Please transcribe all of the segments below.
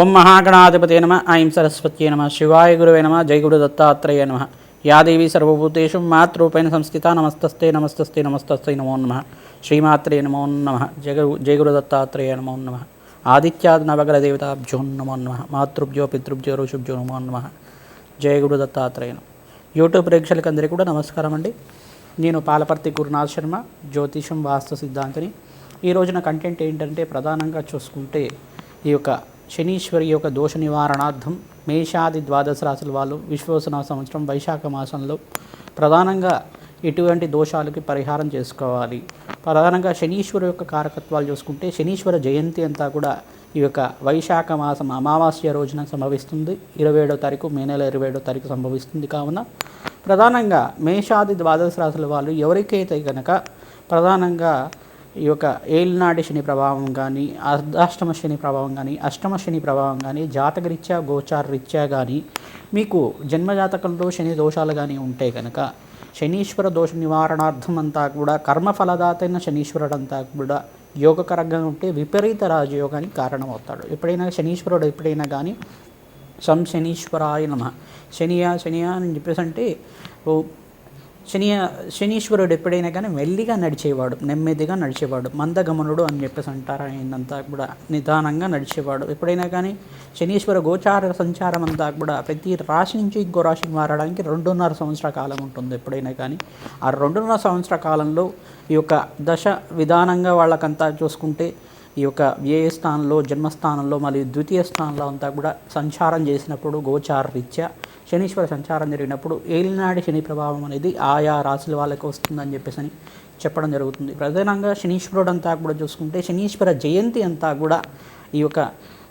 ఓం మహాగణాధిపతే నమ ఐం సరస్వత్యే నమ శివాయ గురువే నమ జై గురు దత్తాత్రేయ నమ. యాదేవి సర్వభూతేషు మాతృపైన సంస్థిత నమస్తస్తే నమస్తస్తే నమస్తస్తే నమో నమ. శ్రీమాత్రే నమో నమ. జగ జై గురు దత్తాత్రేయ నమో నమ. ఆదిత్యాది నవగ్ర దేవతాభ్యో నమో నమ. మాతృభ్యో పితృభ్యో ఋషుభ్యో నమో నమ. జయ గురు దత్తాత్రేయ యూట్యూబ్ ప్రేక్షకులందరికీ కూడా నమస్కారం అండి. నేను పాలపర్తి గురునాథ్ శర్మ జ్యోతిషం వాస్తు సిద్ధాంతిని. ఈ రోజున కంటెంట్ ఏంటంటే ప్రధానంగా చూసుకుంటే ఈ యొక్క శనీశ్వరి యొక్క దోష నివారణార్థం మేషాది ద్వాదశ రాశుల వాళ్ళు విశ్వసన సంవత్సరం వైశాఖ మాసంలో ప్రధానంగా ఎటువంటి దోషాలకి పరిహారం చేసుకోవాలి. ప్రధానంగా శనీశ్వరు యొక్క కారకత్వాలు చూసుకుంటే శనీశ్వర జయంతి అంతా కూడా ఈ యొక్క వైశాఖ మాసం అమావాస్య రోజున సంభవిస్తుంది. ఇరవై ఏడో తారీఖు మే నెల ఇరవై ఏడో తారీఖు సంభవిస్తుంది కావున. ప్రధానంగా మేషాది ద్వాదశ రాశుల వాళ్ళు ఎవరికైతే కనుక ప్రధానంగా ఈ యొక్క ఏలినాటి శని ప్రభావం కానీ అర్ధాష్టమ శని ప్రభావం కానీ అష్టమ శని ప్రభావం కానీ జాతకరీత్యా గోచారరీత్యా కానీ మీకు జన్మజాతకంలో శని దోషాలు కానీ ఉంటే కనుక శనీశ్వర దోష నివారణార్థం అంతా కూడా కర్మఫలదాతైన శనీశ్వరుడు అంతా కూడా యోగకరంగా ఉంటే విపరీత రాజయోగానికి కారణమవుతాడు. ఎప్పుడైనా శనీశ్వరుడు ఎప్పుడైనా కానీ సం శనీశ్వరాయ నమ. శనియా శనియా అని చెప్పేసి అంటే శని శనీశ్వరుడు ఎప్పుడైనా కానీ మెల్లిగా నడిచేవాడు నెమ్మదిగా నడిచేవాడు మందగమనుడు అని చెప్పేసి అంటారు. ఆయనంతా కూడా నిదానంగా నడిచేవాడు. ఎప్పుడైనా కానీ శనీశ్వర గోచార సంచారం అంతా కూడా ప్రతి రాశి నుంచి ఇంకో రాశికి మారడానికి రెండున్నర సంవత్సర కాలం ఉంటుంది ఎప్పుడైనా కానీ. ఆ రెండున్నర సంవత్సర కాలంలో ఈ యొక్క దశ విధానంగా వాళ్ళకంతా చూసుకుంటే ఈ యొక్క వ్యయ స్థానంలో జన్మస్థానంలో మరియు ద్వితీయ స్థానంలో అంతా కూడా సంచారం చేసినప్పుడు గోచార రీత్యా శనీశ్వర సంచారం జరిగినప్పుడు ఏలినాడి శని ప్రభావం అనేది ఆయా రాశుల వాళ్ళకి వస్తుందని చెప్పేసి అని చెప్పడం జరుగుతుంది. ప్రధానంగా శనీశ్వరుడు అంతా కూడా చూసుకుంటే శనీశ్వర జయంతి అంతా కూడా ఈ యొక్క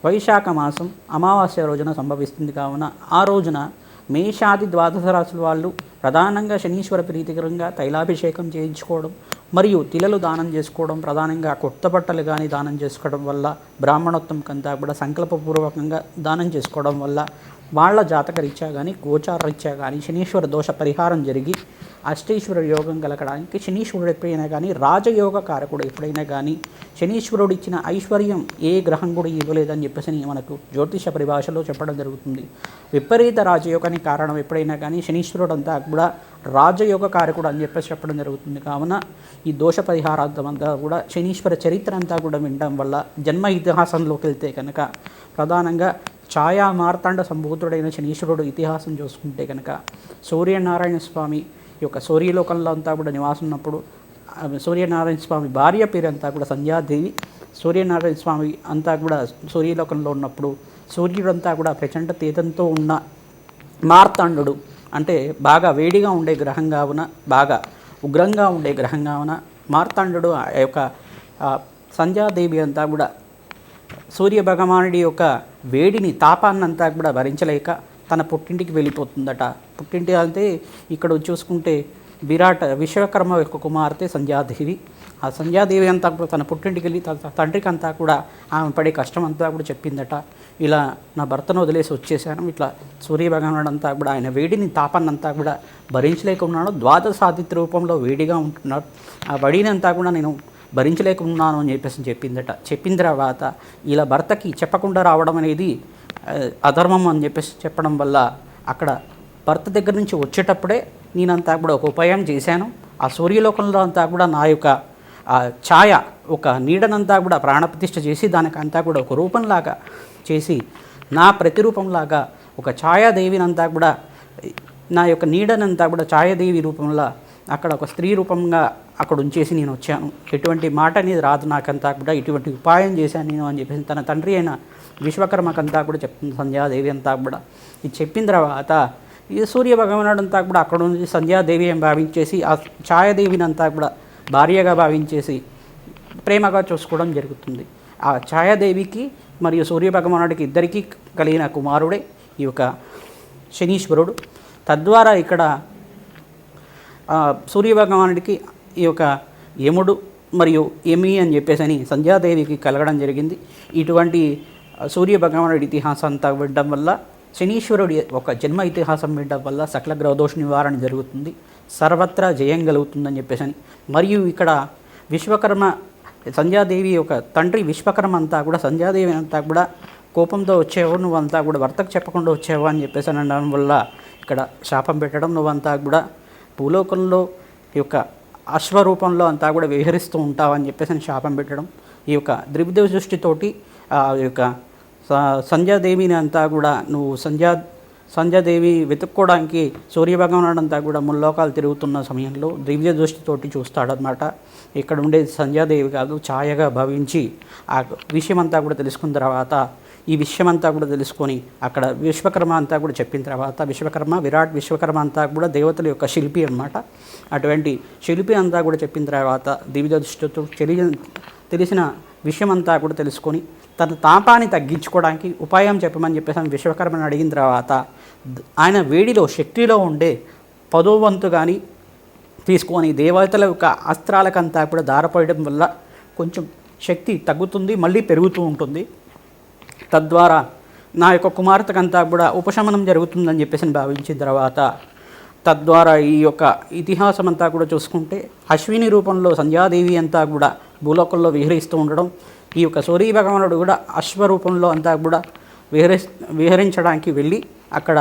వైశాఖ మాసం అమావాస్య రోజున సంభవిస్తుంది. కావున ఆ రోజున మేషాది ద్వాదశ రాశుల వాళ్ళు ప్రధానంగా శనీశ్వర ప్రీతికరంగా తైలాభిషేకం చేయించుకోవడం మరియు తిలలు దానం చేసుకోవడం ప్రధానంగా కొత్త బట్టలు కానీ దానం చేసుకోవడం వల్ల బ్రాహ్మణోత్తం కంతా కూడా సంకల్పపూర్వకంగా దానం చేసుకోవడం వల్ల వాళ్ళ జాతక రీత్యా కానీ గోచార రీత్యా కానీ శనీశ్వర దోష పరిహారం జరిగి అష్టేశ్వర యోగం కలగడానికి శనీశ్వరుడు ఎప్పుడైనా కానీ రాజయోగ కారకుడు ఎప్పుడైనా కానీ శనీశ్వరుడు ఇచ్చిన ఐశ్వర్యం ఏ గ్రహం కూడా ఇవ్వలేదని చెప్పేసి మనకు జ్యోతిష పరిభాషలో చెప్పడం జరుగుతుంది. విపరీత రాజయోగానికి కారణం ఎప్పుడైనా కానీ శనీశ్వరుడు అంతా కూడా రాజయోగ కారకుడు అని చెప్పేసి చెప్పడం జరుగుతుంది. కావున ఈ దోష పరిహారార్థం అంతా కూడా శనీశ్వర చరిత్ర అంతా కూడా వినడం వల్ల జన్మ ఇతిహాసంలోకి వెళ్తే కనుక ప్రధానంగా ఛాయా మార్తాండ సంభూతుడైన శనీశ్వరుడు ఇతిహాసం చూసుకుంటే కనుక సూర్యనారాయణ స్వామి యొక్క సూర్యలోకంలో అంతా కూడా నివాసం ఉన్నప్పుడు సూర్యనారాయణ స్వామి భార్య పేరు అంతా కూడా సంధ్యాదేవి సూర్యనారాయణ స్వామి అంతా కూడా సూర్యలోకంలో ఉన్నప్పుడు సూర్యుడంతా కూడా ప్రచండ తీతంతో ఉన్న మార్తాండు అంటే బాగా వేడిగా ఉండే గ్రహం కావున బాగా ఉగ్రంగా ఉండే గ్రహం కావున మార్తాండు ఆ యొక్క సంధ్యాదేవి అంతా కూడా సూర్య భగవానుడి యొక్క వేడిని తాపాన్నంతా కూడా భరించలేక తన పుట్టింటికి వెళ్ళిపోతుందట. పుట్టింటి అంటే ఇక్కడ చూసుకుంటే విరాట్ విశ్వకర్మ యొక్క కుమార్తె సంధ్యాదేవి. ఆ సంధ్యాదేవి అంతా కూడా తన పుట్టింటికి వెళ్ళి తన తండ్రికి అంతా కూడా ఆమె పడే కష్టం అంతా కూడా చెప్పిందట. ఇలా నా భర్తను వదిలేసి వచ్చేసాను. ఇట్లా సూర్యభగవానుడు అంతా కూడా ఆయన వేడిని తాపాన్నంతా కూడా భరించలేకున్నాడు ద్వాదశాదిత్య రూపంలో వేడిగా ఉంటున్నాడు. ఆ వడినంతా కూడా నేను భరించలేకున్నాను అని చెప్పేసి చెప్పిందట. చెప్పిన తర్వాత ఇలా భర్తకి చెప్పకుండా రావడం అనేది అధర్మం అని చెప్పేసి చెప్పడం వల్ల అక్కడ భర్త దగ్గర నుంచి వచ్చేటప్పుడే నేనంతా కూడా ఒక ఉపాయం చేశాను. ఆ సూర్యలోకంలో అంతా కూడా నా యొక్క ఛాయ ఒక నీడనంతా కూడా ప్రాణప్రతిష్ఠ చేసి దానికంతా కూడా ఒక రూపంలాగా చేసి నా ప్రతిరూపంలాగా ఒక ఛాయాదేవినంతా కూడా నా యొక్క నీడనంతా కూడా ఛాయాదేవి రూపంలో అక్కడ ఒక స్త్రీ రూపంగా అక్కడ ఉంచేసి నేను వచ్చాను. ఎటువంటి మాట అనేది రాదు నాకంతా కూడా. ఇటువంటి ఉపాయం చేశాను నేను అని చెప్పేసి తన తండ్రి అయిన విశ్వకర్మకంతా కూడా చెప్తుంది సంధ్యాదేవి అంతా కూడా. ఇది చెప్పిన తర్వాత ఈ సూర్య భగవానుడు అంతా కూడా అక్కడ నుంచి సంధ్యాదేవి అని భావించేసి ఆ ఛాయాదేవిని అంతా కూడా భార్యగా భావించేసి ప్రేమగా చూసుకోవడం జరుగుతుంది. ఆ ఛాయాదేవికి మరియు సూర్య భగవానుడికి ఇద్దరికీ కలిగిన కుమారుడే ఈ యొక్క శనీశ్వరుడు. తద్వారా ఇక్కడ సూర్య భగవానుడికి ఈ యొక్క యముడు మరియు యమి అని చెప్పేసి అని సంధ్యాదేవికి కలగడం జరిగింది. ఇటువంటి సూర్య భగవానుడి ఇతిహాసం అంతా వినడం వల్ల శనీశ్వరుడి ఒక జన్మ ఇతిహాసం వినడం వల్ల సకల గ్రహదోష నివారణ జరుగుతుంది. సర్వత్రా జయం కలుగుతుందని చెప్పేసి అని మరియు ఇక్కడ విశ్వకర్మ సంధ్యాదేవి యొక్క తండ్రి విశ్వకర్మ అంతా కూడా సంధ్యాదేవి అంతా కూడా కోపంతో వచ్చేవాడు నువ్వంతా కూడా భర్తకు చెప్పకుండా వచ్చేవా అని చెప్పేసి అనడం వల్ల ఇక్కడ శాపం పెట్టడం నువ్వంతా కూడా భూలోకంలో ఈ యొక్క అశ్వరూపంలో అంతా కూడా విహరిస్తూ ఉంటావు అని చెప్పేసి అని శాపం పెట్టడం ఈ యొక్క ద్రివిదేవ సృష్టితోటి ఆ యొక్క సంధ్యాదేవిని అంతా కూడా నువ్వు సంధ్యా సంధ్యాదేవి వెతుక్కోవడానికి సూర్యభగవానుడు అంతా కూడా ముల్లోకాలు తిరుగుతున్న సమయంలో దివ్య దృష్టితోటి చూస్తాడనమాట ఇక్కడ ఉండే సంధ్యాదేవి కాదు ఛాయగా భావించి ఆ విషయం అంతా కూడా తెలుసుకున్న తర్వాత ఈ విషయం అంతా కూడా తెలుసుకొని అక్కడ విశ్వకర్మ అంతా కూడా చెప్పిన తర్వాత విశ్వకర్మ విరాట్ విశ్వకర్మ అంతా కూడా దేవతల యొక్క శిల్పి అన్నమాట. అటువంటి శిల్పి అంతా కూడా చెప్పిన తర్వాత దివ్య దృష్టితో తెలియ తెలిసిన విషయం అంతా కూడా తెలుసుకొని తన తాపాన్ని తగ్గించుకోవడానికి ఉపాయం చెప్పమని చెప్పేసి విశ్వకర్మని అడిగిన తర్వాత ఆయన వేడిలో శక్తిలో ఉండే పదో వంతు కానీ తీసుకొని దేవతల యొక్క అస్త్రాలకంతా కూడా దారపోయడం వల్ల కొంచెం శక్తి తగ్గుతుంది మళ్ళీ పెరుగుతూ ఉంటుంది. తద్వారా నా యొక్క కుమార్తెకంతా కూడా ఉపశమనం జరుగుతుందని చెప్పేసి భావించిన తర్వాత తద్వారా ఈ యొక్క ఇతిహాసం అంతా కూడా చూసుకుంటే అశ్విని రూపంలో సంధ్యాదేవి అంతా కూడా భూలోకంలో విహరిస్తూ ఉండడం ఈ యొక్క సూర్య భగవానుడు కూడా అశ్వరూపంలో అంతా కూడా విహరి విహరించడానికి వెళ్ళి అక్కడ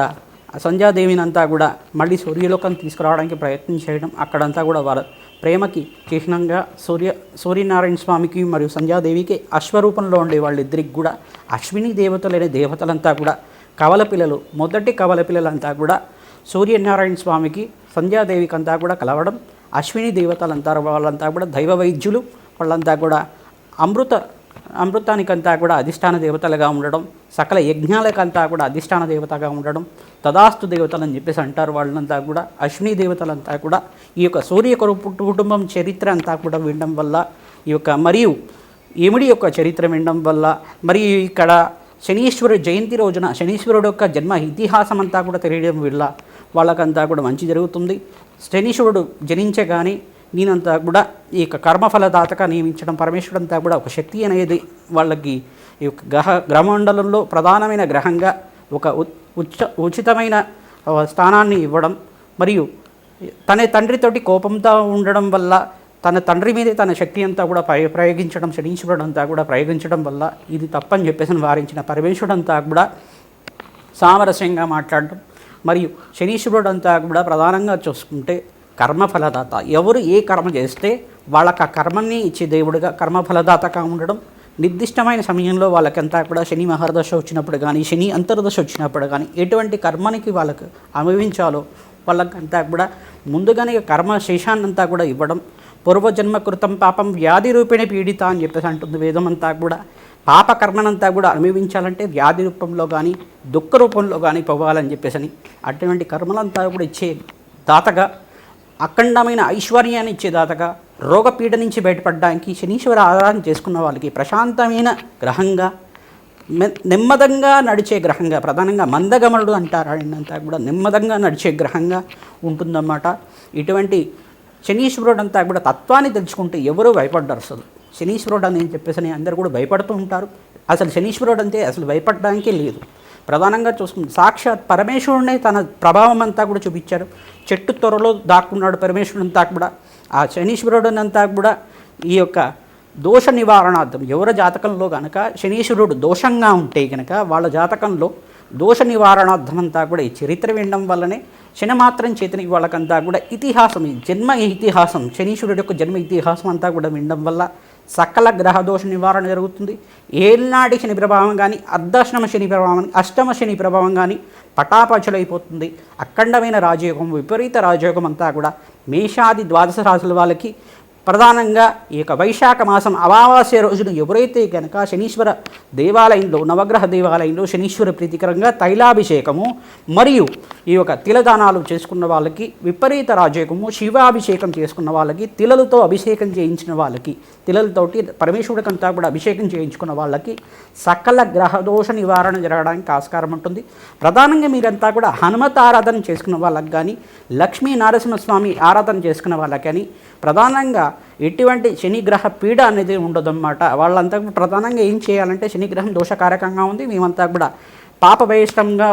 సంధ్యాదేవిని అంతా కూడా మళ్ళీ సూర్యలోకం తీసుకురావడానికి ప్రయత్నం చేయడం అక్కడంతా కూడా వారు ప్రేమకి చిహ్నంగా సూర్య సూర్యనారాయణ స్వామికి మరియు సంధ్యాదేవికి అశ్వరూపంలో ఉండే వాళ్ళిద్దరికి కూడా అశ్విని దేవతలైన దేవతలంతా కూడా కవల పిల్లలు మొదటి కవల పిల్లలంతా కూడా సూర్యనారాయణ స్వామికి సంధ్యాదేవికి అంతా కూడా కలవడం అశ్విని దేవతలంతా వాళ్ళంతా కూడా దైవ వైద్యులు వాళ్ళంతా కూడా అమృత అమృతానికంతా కూడా అధిష్టాన దేవతలుగా ఉండడం సకల యజ్ఞాలకంతా కూడా అధిష్టాన దేవతగా ఉండడం తదాస్తు దేవతలు అని చెప్పేసి అంటారు వాళ్ళంతా కూడా అశ్విని దేవతలంతా కూడా ఈ యొక్క సూర్య కురు- కుటుంబం చరిత్ర అంతా కూడా వినడం వల్ల ఈ యొక్క మరియు యముడి యొక్క చరిత్ర వినడం వల్ల మరియు ఇక్కడ శనీశ్వరుడు జయంతి రోజున శనీశ్వరుడు యొక్క జన్మ ఇతిహాసం అంతా కూడా తెలియడం వల్ల వాళ్ళకంతా కూడా మంచి జరుగుతుంది. శనీశ్వరుడు జనించగానే నేనంతా కూడా ఈ యొక్క కర్మఫలదాతగా నియమించడం పరమేశ్వరుడు అంతా కూడా ఒక శక్తి అనేది వాళ్ళకి ఈ యొక్క గ్రహ గ్రహమండలంలో ప్రధానమైన గ్రహంగా ఒక ఉచ ఉచితమైన స్థానాన్ని ఇవ్వడం మరియు తన తండ్రితోటి కోపంతో ఉండడం వల్ల తన తండ్రి మీదే తన శక్తి అంతా కూడా ప్రయ ప్రయోగించడం శనీశ్వరుడు అంతా కూడా ప్రయోగించడం వల్ల ఇది తప్పని చెప్పేసి వారించిన. పరమేశ్వరుడు అంతా కూడా సామరస్యంగా మాట్లాడడం మరియు శనీశ్వరుడు అంతా కూడా ప్రధానంగా చూసుకుంటే కర్మఫలదాత. ఎవరు ఏ కర్మ చేస్తే వాళ్ళకి ఆ కర్మని ఇచ్చే దేవుడిగా కర్మఫలదాతగా ఉండడం. నిర్దిష్టమైన సమయంలో వాళ్ళకంతా కూడా శని మహర్దశ వచ్చినప్పుడు కానీ శని అంతర్దశ వచ్చినప్పుడు కానీ ఎటువంటి కర్మనికి వాళ్ళకు అనుభవించాలో వాళ్ళకంతా కూడా ముందుగానే కర్మ శేషాన్నంతా కూడా ఇవ్వడం. పూర్వజన్మ కృతం పాపం వ్యాధి రూపేణ పీడిత అని చెప్పేసి అంటుంది వేదం అంతా కూడా. పాప కర్మనంతా కూడా అనుభవించాలంటే వ్యాధి రూపంలో కానీ దుఃఖ రూపంలో కానీ పోవాలని చెప్పేసి అని అటువంటి కర్మలంతా కూడా ఇచ్చే దాతగా అఖండమైన ఐశ్వర్యాన్ని ఇచ్చే దాతగా రోగపీడ నుంచి బయటపడడానికి శనీశ్వర ఆరాధన చేసుకున్న వాళ్ళకి ప్రశాంతమైన గ్రహంగా నెమ్మదంగా నడిచే గ్రహంగా ప్రధానంగా మందగమనుడు అంటారు ఆయనంతా కూడా నెమ్మదంగా నడిచే గ్రహంగా ఉంటుందన్నమాట. ఇటువంటి శనీశ్వరుడు అంతా కూడా తత్వాన్ని తెలుసుకుంటే ఎవరూ భయపడ్డారు అసలు. శనీశ్వరుడు అని చెప్పేసి అని అందరూ కూడా భయపడుతూ ఉంటారు. అసలు శనీశ్వరుడు అంటే అసలు భయపడడానికే లేదు. ప్రధానంగా చూసుకుంటే సాక్షాత్ పరమేశ్వరుడే తన ప్రభావం అంతా కూడా చూపించారు. చెట్టు త్వరలో దాక్కున్నాడు పరమేశ్వరుడు అంతా కూడా. ఆ శనీశ్వరుడునంతా కూడా ఈ యొక్క దోష నివారణార్థం. ఎవరి జాతకంలో కనుక శనీశ్వరుడు దోషంగా ఉంటే కనుక వాళ్ళ జాతకంలో దోష నివారణార్థం అంతా కూడా ఈ చరిత్ర వినడం వల్లనే శనిమాత్రం చేతని వాళ్ళకంతా కూడా ఇతిహాసం ఈ జన్మ ఇతిహాసం శనీశ్వరుడు యొక్క జన్మ ఇతిహాసం అంతా కూడా వినడం వల్ల సకల గ్రహ దోష నివారణ జరుగుతుంది. ఏళ్ళనాటి శని ప్రభావం కానీ అర్ధాశ్రమ శని ప్రభావం అష్టమ శని ప్రభావం కానీ పటాపచలైపోతుంది. అఖండమైన రాజయోగం విపరీత రాజయోగం అంతా కూడా మేషాది ద్వాదశ రాశుల వాళ్ళకి ప్రధానంగా ఈ యొక్క వైశాఖ మాసం అమావాస్య రోజున ఎవరైతే కనుక శనీశ్వర దేవాలయంలో నవగ్రహ దేవాలయంలో శనీశ్వర ప్రీతికరంగా తైలాభిషేకము మరియు ఈ యొక్క తిలదానాలు చేసుకున్న వాళ్ళకి విపరీత రాజయోగము శివాభిషేకం చేసుకున్న వాళ్ళకి తిలలతో అభిషేకం చేయించిన వాళ్ళకి తిలలతోటి పరమేశ్వరుడికంతా కూడా అభిషేకం చేయించుకున్న వాళ్ళకి సకల గ్రహదోష నివారణ జరగడానికి ఆస్కారం ఉంటుంది. ప్రధానంగా మీరంతా కూడా హనుమత ఆరాధన చేసుకున్న వాళ్ళకి కానీ లక్ష్మీ నరసింహస్వామి ఆరాధన చేసుకున్న వాళ్ళకి కానీ ప్రధానంగా ఎటువంటి శనిగ్రహ పీడ అనేది ఉండదన్నమాట. వాళ్ళంతా కూడా ప్రధానంగా ఏం చేయాలంటే శనిగ్రహం దోషకారకంగా ఉంది. మేమంతా కూడా పాప బహిష్టంగా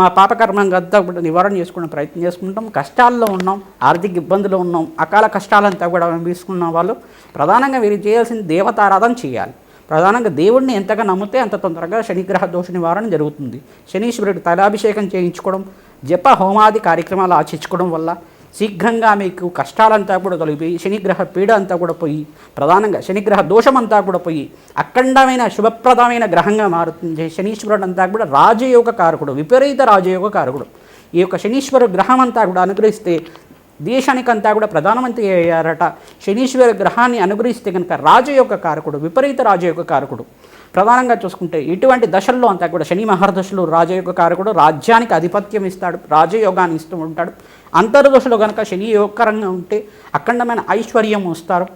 మా పాపకర్మంగా అంతా కూడా నివారణ చేసుకునే ప్రయత్నం చేసుకుంటాం. కష్టాల్లో ఉన్నాం ఆర్థిక ఇబ్బందులు ఉన్నాం అకాల కష్టాలంతా కూడా తీసుకున్న వాళ్ళు ప్రధానంగా వీరు చేయాల్సిన దేవతారాధన చేయాలి. ప్రధానంగా దేవుడిని ఎంతగా నమ్మితే అంత తొందరగా శనిగ్రహ దోష నివారణ జరుగుతుంది. శనీశ్వరుడు తైలాభిషేకం చేయించుకోవడం జప హోమాది కార్యక్రమాలు ఆచరించుకోవడం వల్ల శీఘ్రంగా మీకు కష్టాలంతా కూడా తొలగిపోయి శనిగ్రహ పీడ అంతా కూడా పోయి ప్రధానంగా శనిగ్రహ దోషమంతా కూడా పోయి అఖండమైన శుభప్రదమైన గ్రహంగా మారుతుంది. శనీశ్వరుడు అంతా కూడా రాజయోగ కారకుడు విపరీత రాజయోగ కారకుడు. ఈ యొక్క శనీశ్వర గ్రహం అంతా కూడా అనుగ్రహిస్తే దేశానికంతా కూడా ప్రధానమంత్రి అయ్యారట. శనీశ్వర గ్రహాన్ని అనుగ్రహిస్తే కనుక రాజయోగ కారకుడు విపరీత రాజయోగ కారకుడు. ప్రధానంగా చూసుకుంటే ఇటువంటి దశల్లో అంతా కూడా శని మహర్దశలు రాజయోగ కారకుడు రాజ్యానికి ఆధిపత్యం ఇస్తాడు రాజయోగాన్ని ఇస్తూ ఉంటాడు. అంతర్దశలో కనుక శని యోగకరంగా ఉంటే అఖండమైన ఐశ్వర్యం వస్తారు.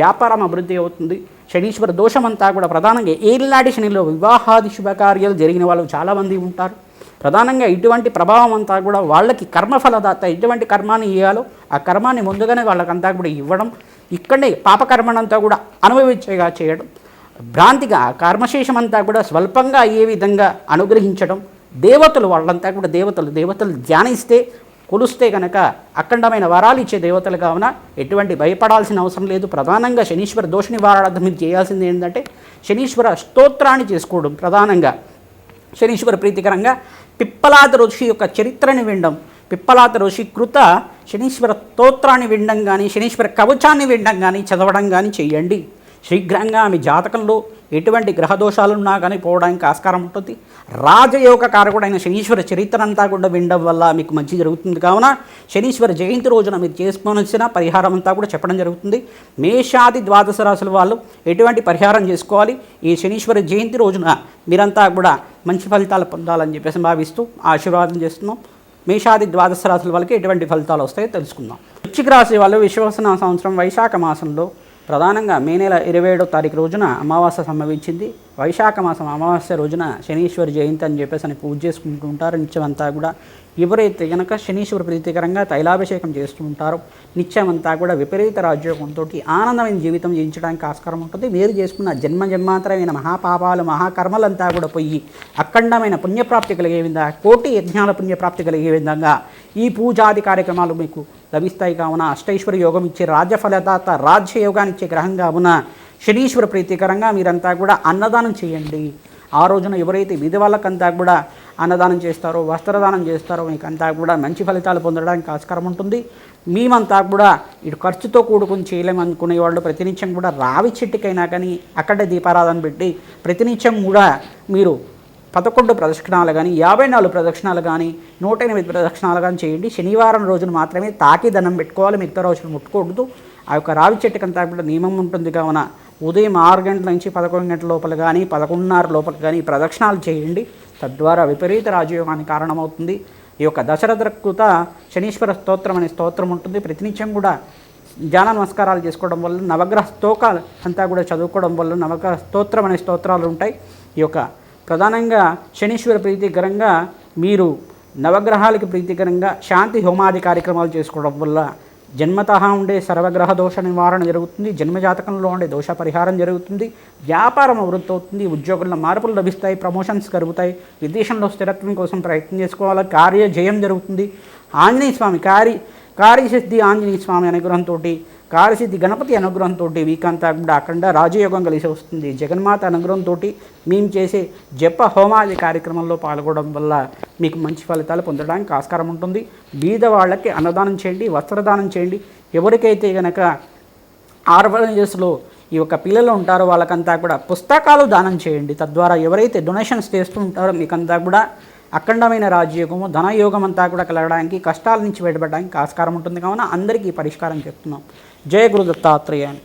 వ్యాపారం అభివృద్ధి అవుతుంది. శనీశ్వర దోషమంతా కూడా ప్రధానంగా ఏలినాటి శనిలో వివాహాది శుభకార్యాలు జరిగిన వాళ్ళు చాలామంది ఉంటారు. ప్రధానంగా ఇటువంటి ప్రభావం అంతా కూడా వాళ్ళకి కర్మఫలదాత ఎటువంటి కర్మాన్ని ఇవ్వాలో ఆ కర్మాన్ని ముందుగానే వాళ్ళకంతా కూడా ఇవ్వడం ఇక్కడే పాపకర్మనంతా కూడా అనుభవించేగా చేయడం భ్రాంతిగా కర్మశేషం అంతా కూడా స్వల్పంగా అయ్యే విధంగా అనుగ్రహించడం దేవతలు వాళ్ళంతా కూడా దేవతలు దేవతలు ధ్యానిస్తే కొలుస్తే కనుక అఖండమైన వరాలు ఇచ్చే దేవతలు కావున ఎటువంటి భయపడాల్సిన అవసరం లేదు. ప్రధానంగా శనీశ్వర దోష నివారణార్థం మీరు చేయాల్సింది ఏంటంటే శనీశ్వర స్తోత్రాన్ని చేసుకోవడం ప్రధానంగా. శనీశ్వర ప్రీతికరంగా పిప్పలాద ఋషి యొక్క చరిత్రని వినడం పిప్పలాద ఋషి కృత శనీశ్వర స్తోత్రాన్ని వినడం కానీ శనీశ్వర కవచాన్ని వినడం కానీ చదవడం కానీ చేయండి. శీఘ్రంగా మీ జాతకంలో ఎటువంటి గ్రహదోషాలున్నా కానీ పోవడానికి ఆస్కారం ఉంటుంది. రాజయోగ కారకుడైన శనీశ్వర చరిత్ర అంతా కూడా వినడం వల్ల మీకు మంచి జరుగుతుంది. కావున శనీశ్వర జయంతి రోజున మీరు చేసుకోవాల్సిన పరిహారం అంతా కూడా చెప్పడం జరుగుతుంది. మేషాది ద్వాదశ రాశుల వాళ్ళు ఎటువంటి పరిహారం చేసుకోవాలి? ఈ శనీశ్వర జయంతి రోజున మీరంతా కూడా మంచి ఫలితాలు పొందాలని చెప్పేసి భావిస్తూ ఆశీర్వాదం చేస్తున్నాం. మేషాది ద్వాదశ రాశుల వాళ్ళకి ఎటువంటి ఫలితాలు వస్తాయో తెలుసుకుందాం. వృశ్చిక రాశి వాళ్ళు విశ్వసన సంవత్సరం వైశాఖ మాసంలో ప్రధానంగా మే నెల ఇరవై ఏడో తారీఖు రోజున అమావాస్య సంభవించింది. వైశాఖ మాసం అమావాస్య రోజున శనీశ్వర జయంతి అని చెప్పేసి అని పూజ చేసుకుంటూ ఉంటారు నిత్యమంతా కూడా ఎవరైతే కనుక శనీశ్వర ప్రీతికరంగా తైలాభిషేకం చేస్తూ ఉంటారో నిత్యమంతా కూడా విపరీత రాజ్యోగంతో ఆనందమైన జీవితం జీవించడానికి ఆస్కారం ఉంటుంది. మీరు చేసుకున్న జన్మ జన్మాంతరమైన మహాపాపాలు మహాకర్మలంతా కూడా పోయి అఖండమైన పుణ్యప్రాప్తి కలిగే విధంగా కోటి యజ్ఞాల పుణ్యప్రాప్తి కలిగే విధంగా ఈ పూజాది కార్యక్రమాలు మీకు లభిస్తాయి కావున అష్టైశ్వర యోగం ఇచ్చే రాజ్యఫలదాత రాజ్యయోగాన్ని ఇచ్చే గ్రహం కావున శనీశ్వర ప్రీతికరంగా మీరంతా కూడా అన్నదానం చేయండి. ఆ రోజున ఎవరైతే విధి వాళ్ళకంతా కూడా అన్నదానం చేస్తారో వస్త్రదానం చేస్తారో మీకంతా కూడా మంచి ఫలితాలు పొందడానికి ఆస్కారం ఉంటుంది. మేమంతా కూడా ఇటు ఖర్చుతో కూడుకుని చేయలేమనుకునే వాళ్ళు ప్రతినిత్యం కూడా రావి చెట్టుకైనా కానీ అక్కడే దీపారాధన పెట్టి ప్రతినిత్యం కూడా మీరు పదకొండు ప్రదక్షిణాలు కానీ యాభై నాలుగు ప్రదక్షిణాలు కానీ నూట ఎనిమిది ప్రదక్షిణాలు కానీ చేయండి. శనివారం రోజున మాత్రమే తాకి దండం పెట్టుకోవాలి. మిగతా రోజులు ముట్టుకూడదు ఆ యొక్క రావి చెట్టుకంతా కూడా నియమం ఉంటుంది. కావున ఉదయం ఆరు గంటల నుంచి పదకొండు గంటల లోపల కానీ పదకొండున్నర లోపల కానీ ప్రదక్షిణాలు చేయండి. తద్వారా విపరీత రాజయోగానికి కారణమవుతుంది. ఈ యొక్క దశరథ కృత శనీశ్వర స్తోత్రం అనే స్తోత్రం ఉంటుంది. ప్రతినిత్యం కూడా ధ్యాన నమస్కారాలు చేసుకోవడం వల్ల నవగ్రహ స్తోకాలు అంతా కూడా చదువుకోవడం వల్ల నవగ్రహ స్తోత్రం అనే స్తోత్రాలు ఉంటాయి. ఈ యొక్క ప్రధానంగా శనీశ్వర ప్రీతికరంగా మీరు నవగ్రహాలకి ప్రీతికరంగా శాంతి హోమాది కార్యక్రమాలు చేసుకోవడం వల్ల జన్మతహా ఉండే సర్వగ్రహ దోష నివారణ జరుగుతుంది జన్మజాతకంలో ఉండే దోష పరిహారం జరుగుతుంది వ్యాపారం అభివృద్ధి అవుతుంది ఉద్యోగుల్లో మార్పులు లభిస్తాయి ప్రమోషన్స్ కలుగుతాయి విదేశంలో స్థిరత్వం కోసం ప్రయత్నం చేసుకోవాలి కార్య జయం జరుగుతుంది. ఆంజనేయ స్వామి కార్య కార్యసిద్ధి ఆంజనేయ స్వామి అనుగ్రహంతో కార్యసిద్ధి గణపతి అనుగ్రహంతో వీకంతా కూడా అఖండ రాజయోగం కలిసి వస్తుంది. జగన్మాత అనుగ్రహంతో మేము చేసే జప హోమాది కార్యక్రమంలో పాల్గొనడం వల్ల మీకు మంచి ఫలితాలు పొందడానికి ఆస్కారం ఉంటుంది. బీద వాళ్ళకి అన్నదానం చేయండి వస్త్రదానం చేయండి. ఎవరికైతే కనుక ఆర్ఫనేజెస్లో ఈ యొక్క పిల్లలు ఉంటారో వాళ్ళకంతా కూడా పుస్తకాలు దానం చేయండి. తద్వారా ఎవరైతే డొనేషన్స్ చేస్తూ ఉంటారో మీకంతా కూడా అఖండమైన రాజయోగము ధనయోగం అంతా కూడా కలగడానికి కష్టాల నుంచి బయటపడడానికి ఆస్కారం ఉంటుంది. కావున అందరికీ పరిష్కారం చెప్తున్నాం. జయ గురు దత్తాత్రేయ